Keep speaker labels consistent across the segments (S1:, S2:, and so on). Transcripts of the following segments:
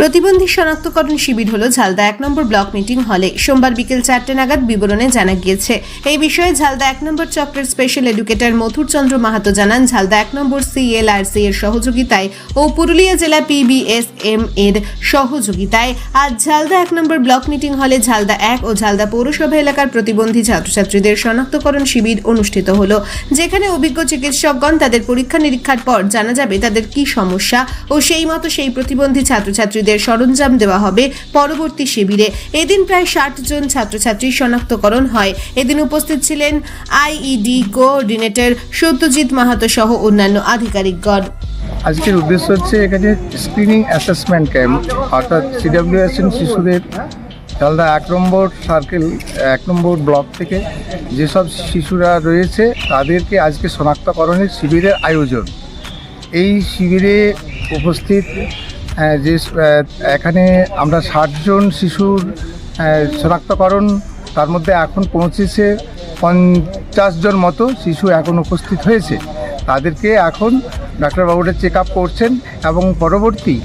S1: প্রতিবন্ধী শনাক্তকরণ শিবির হলো ঝালদা এক নম্বর ব্লক মিটিং হলে। সোমবার বিকেল চারটে নাগাদ বিবরণে জানা গিয়েছে। এই বিষয়ে ঝালদা এক নম্বর চক্রের স্পেশাল এডুকেটর মথুর চন্দ্র মাহাতো জানান, ঝালদা এক নম্বর সিএলআরসি এর সহযোগিতায় ও পুরুলিয়া জেলা পিবিএসএম এর সহযোগিতায় আজ ঝালদা এক নম্বর ব্লক মিটিং হলে ঝালদা এক ও ঝালদা পৌরসভা এলাকার প্রতিবন্ধী ছাত্রছাত্রীদের শনাক্তকরণ শিবির অনুষ্ঠিত হলো, যেখানে অভিজ্ঞ চিকিৎসকগণ তাদের পরীক্ষা নিরীক্ষার পর জানা যাবে তাদের কি সমস্যা ও সেই মতো সেই প্রতিবন্ধী ছাত্রছাত্রীদের সরঞ্জাম দেওয়া হবে পরবর্তী শিবিরে। এদিন প্রায় ষাট জন ছাত্রছাত্রী শনাক্তকরণ হয়। এদিন উপস্থিত ছিলেন আইইডি কোঅর্ডিনেটর সত্যজিৎ মাহাতো সহ অন্যান্য আধিকারিকগণ।
S2: আজকের উদ্দেশ্য হচ্ছে এখানে স্ক্রিনিং অ্যাসেসমেন্ট ক্যাম্প অর্থাৎ সিডাব্লিউএসএন শিশুদের জালদা এক নম্বর সার্কেল এক নম্বর ব্লক থেকে যেসব শিশুরা রয়েছে তাদেরকে আজকে শনাক্তকরণের শিবিরের আয়োজন। এই শিবিরে উপস্থিত যে এখানে আমরা ষাটজন শিশুর শনাক্তকরণ, তার মধ্যে এখন পৌঁছেছে পঞ্চাশ জন মতো শিশু এখন উপস্থিত হয়েছে। তাদেরকে এখন ডাক্তারবাবুরা চেক আপ করছেন এবং পরবর্তী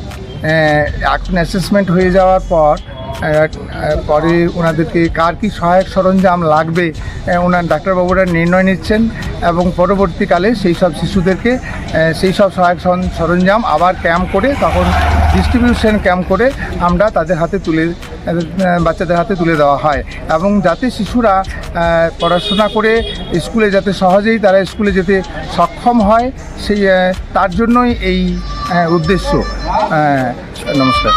S2: এখন অ্যাসেসমেন্ট হয়ে যাওয়ার পর পরে ওনাদেরকে কার কী সহায়ক সরঞ্জাম লাগবে ওনার ডাক্তারবাবুরা নির্ণয় নিচ্ছেন এবং পরবর্তীকালে সেই সব শিশুদেরকে সেই সব সহায়ক সরঞ্জাম আবার ক্যাম্প করে তখন ডিস্ট্রিবিউশন ক্যাম্প করে আমরা তাদের হাতে তুলে বাচ্চাদের হাতে তুলে দেওয়া হয়। এবং যাতে শিশুরা পড়াশোনা করে স্কুলে যাতে সহজেই তারা স্কুলে যেতে সক্ষম হয়, সেই তার জন্যই এই উদ্দেশ্য। নমস্কার।